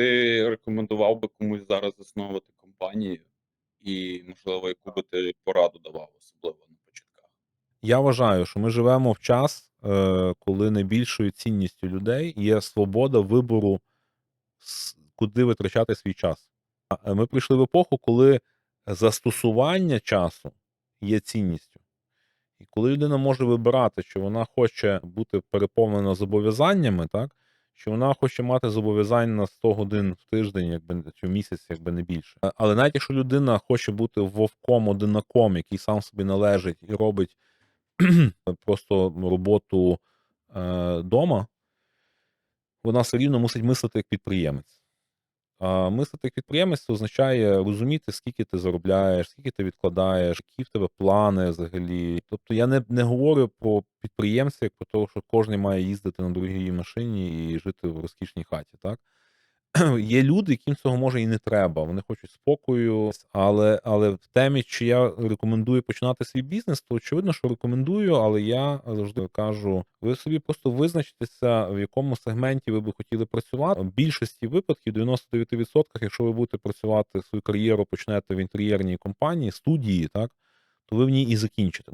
ти рекомендував би комусь зараз засновувати компанію? І, можливо, яку би ти пораду давав, особливо на початках? Я вважаю, що ми живемо в час, е, коли найбільшою цінністю людей є свобода вибору, куди витрачати свій час. Е, ми прийшли в епоху, коли застосування часу є цінністю. І коли людина може вибирати, що вона хоче бути переповнена зобов'язаннями, так, чи вона хоче мати зобов'язань на 100 годин в тиждень, якби чи в місяць, якби не більше. Але навіть якщо людина хоче бути вовком одинаком, який сам собі належить і робить просто роботу е, дома, вона все рівно мусить мислити як підприємець. А мислити підприємець означає розуміти, скільки ти заробляєш, скільки ти відкладаєш, які в тебе плани взагалі. Тобто я не, не говорю про підприємця, як про те, що кожен має їздити на дорогій машині і жити в розкішній хаті. Так? Є люди, яким цього може і не треба. Вони хочуть спокою, але, але в темі, чи я рекомендую починати свій бізнес, то очевидно, що рекомендую, але я завжди кажу: ви собі просто визначтеся, в якому сегменті ви би хотіли працювати. В більшості випадків, 99%, якщо ви будете працювати свою кар'єру, почнете в інтер'єрній компанії, студії, так, то ви в ній і закінчите.